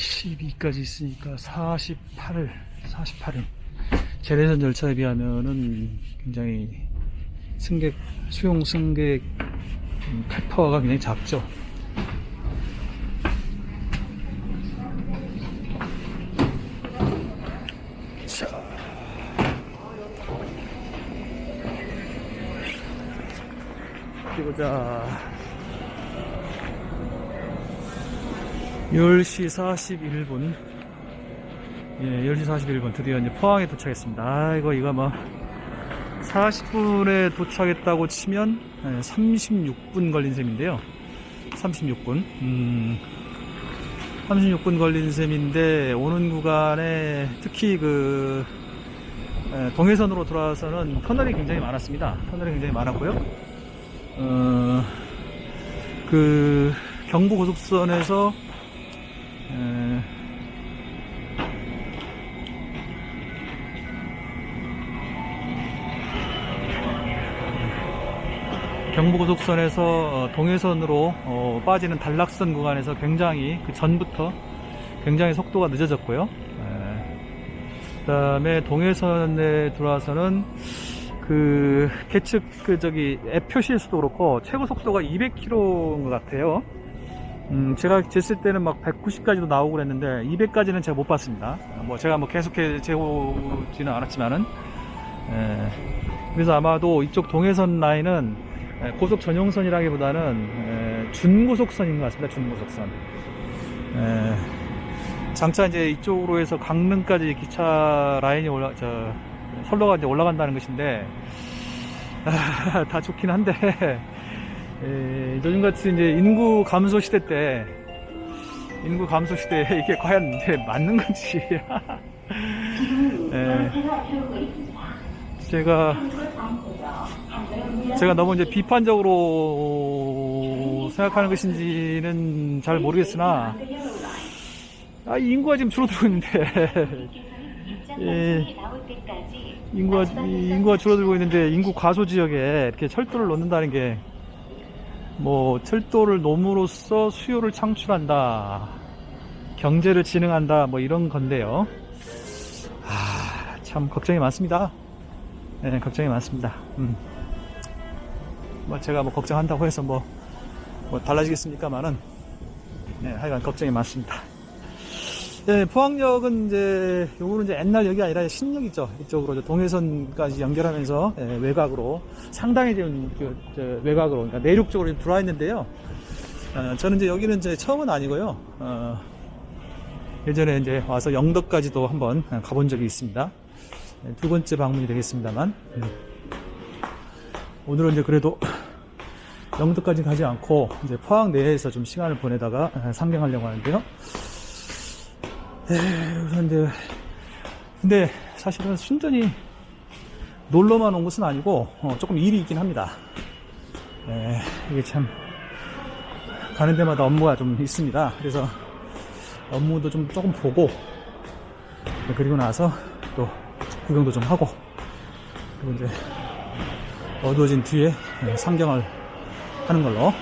12까지 있으니까 48을 48일 재래선 절차에 비하면은 굉장히 승객 수용 승객 음, 캐파가 굉장히 작죠. 자. 10시 41분. 예, 10시 41분. 드디어 이제 포항에 도착했습니다. 아이고, 이거 뭐, 40분에 도착했다고 치면, 36분 걸린 셈인데요. 36분. 음, 36분 걸린 셈인데, 오는 구간에 특히 그, 에, 동해선으로 돌아와서는 터널이 굉장히 많았습니다. 터널이 굉장히 많았고요. 어, 그, 경부고속선에서 에, 경부고속선에서 어, 동해선으로 어, 빠지는 단락선 구간에서 굉장히 그 전부터 굉장히 속도가 늦어졌고요. 그 다음에 동해선에 들어와서는 그 계측 그 저기 앱 표시에서도 그렇고 최고 속도가 200km인 것 같아요. 음, 제가 쟀을 때는 막 190까지도 나오고 그랬는데 200까지는 제가 못 봤습니다. 뭐 제가 뭐 계속해 재오지는 않았지만은 에, 그래서 아마도 이쪽 동해선 라인은 에, 고속 전용선이라기보다는 에, 준고속선인 것 같습니다. 준고속선. 에, 장차 이제 이쪽으로 해서 강릉까지 기차 라인이 올라 저 선로가 이제 올라간다는 것인데 아, 다 좋긴 한데 에, 요즘같이 이제 인구 감소 시대 때 인구 감소 시대에 이게 과연 이제 맞는 건지. 에, 제가 제가 너무 이제 비판적으로 생각하는 것인지는 잘 모르겠으나 아, 인구가 지금 줄어들고 있는데. 예, 인구가 이 인구가 줄어들고 있는데 인구 과소 지역에 이렇게 철도를 놓는다는 게 뭐 철도를 놓음으로써 수요를 창출한다, 경제를 진흥한다, 뭐 이런 건데요. 아, 참 걱정이 많습니다. 네, 걱정이 많습니다. 음. 뭐 제가 뭐 걱정한다고 해서 뭐, 뭐 달라지겠습니까만은, 네, 하여간 걱정이 많습니다. 네, 포항역은 이제 요거는 이제 옛날 역이 아니라 신역 이죠. 이쪽으로 이제 동해선까지 연결하면서 예, 외곽으로 상당히 좀 그, 저, 외곽으로 그러니까 내륙 쪽으로 좀 들어와 있는데요. 어, 저는 이제 여기는 이제 처음은 아니고요. 어, 예전에 이제 와서 영덕까지도 한번 가본 적이 있습니다. 네, 두 번째 방문이 되겠습니다만 음. 오늘은 이제 그래도 영덕까지 가지 않고 이제 포항 내에서 좀 시간을 보내다가 아, 상경하려고 하는데요. 그런데 근데 사실은 순전히 놀러만 온 것은 아니고 어, 조금 일이 있긴 합니다. 에, 이게 참 가는 데마다 업무가 좀 있습니다. 그래서 업무도 좀 조금 보고 그리고 나서 또 구경도 좀 하고 그리고 이제 어두워진 뒤에 예, 상경을 하는 걸로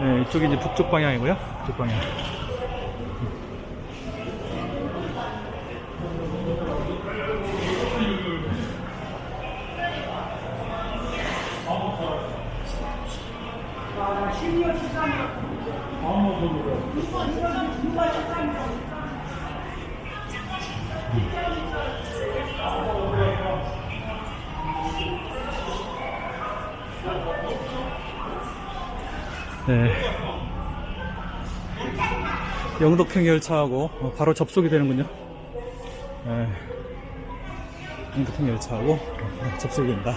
네, 이쪽이 이제 북쪽 방향이고요. 북쪽 방향. 네. 영덕행 열차하고 어, 바로 접속이 되는군요. 네. 영덕행 열차하고 어, 접속이 된다.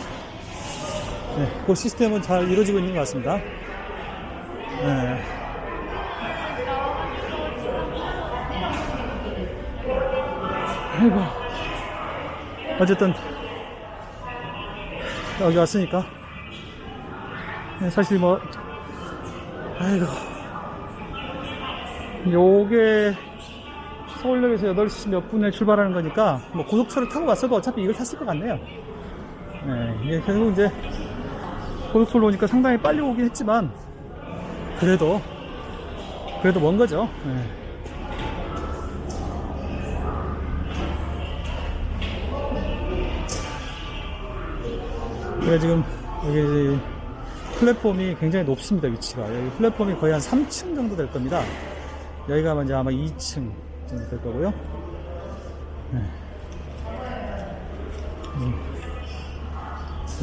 네, 그 시스템은 잘 이루어지고 있는 것 같습니다. 네. 아이고. 어쨌든, 여기 왔으니까. 네, 사실 뭐, 아이고. 요게 서울역에서 8시 몇 분에 출발하는 거니까 뭐 고속철을 타고 갔어도 어차피 이걸 탔을 것 같네요. 네, 이게 결국 이제 고속철로 오니까 상당히 빨리 오긴 했지만 그래도 그래도 먼 거죠. 네. 제가 지금 여기 플랫폼이 굉장히 높습니다 위치가. 여기 플랫폼이 거의 한 3층 정도 될 겁니다. 여기가 이제 아마 2층 정도 될 거고요.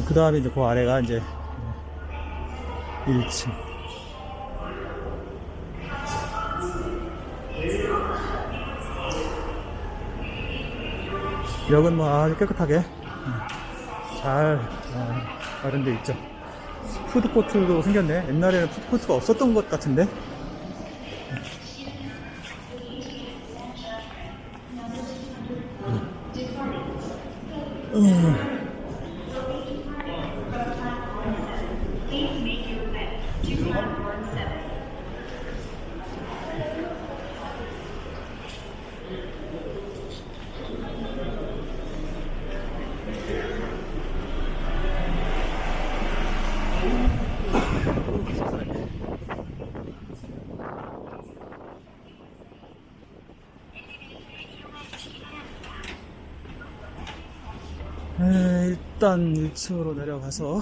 그 다음에 이제 그 아래가 이제 1층. 역은 뭐 아주 깨끗하게 잘 어, 마련되어 있죠. 푸드코트도 생겼네. 옛날에는 푸드코트가 없었던 것 같은데. 음. 일단 1층으로 내려가서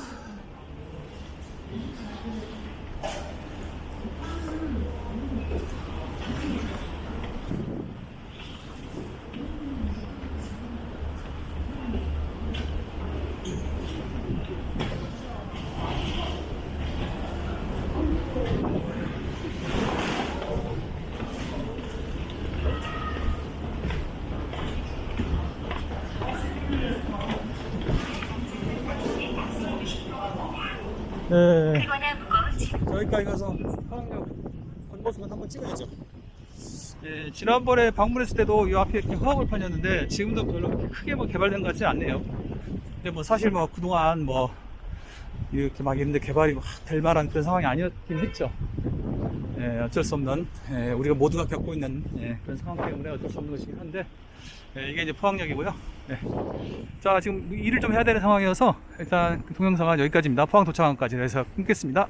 네, 피거나 무거운 짐 저기까지 가서 화학역 건너수건 한번 찍어야죠. 예, 지난번에 방문했을 때도 이 앞에 이렇게 화학을 판이었는데 지금도 별로 크게 뭐 개발된 것 같지 않네요. 근데 뭐 사실 뭐 그동안 뭐 이렇게 막 있는데 개발이 막 될 만한 그런 상황이 아니었긴 했죠. 예, 어쩔 수 없는 예, 우리가 모두가 겪고 있는 예, 그런 상황 때문에 어쩔 수 없는 것이긴 한데 예, 이게 이제 포항역이고요. 예. 자 지금 일을 좀 해야 되는 상황이어서 일단 그 동영상은 여기까지입니다. 포항 도착함까지 해서 끊겠습니다.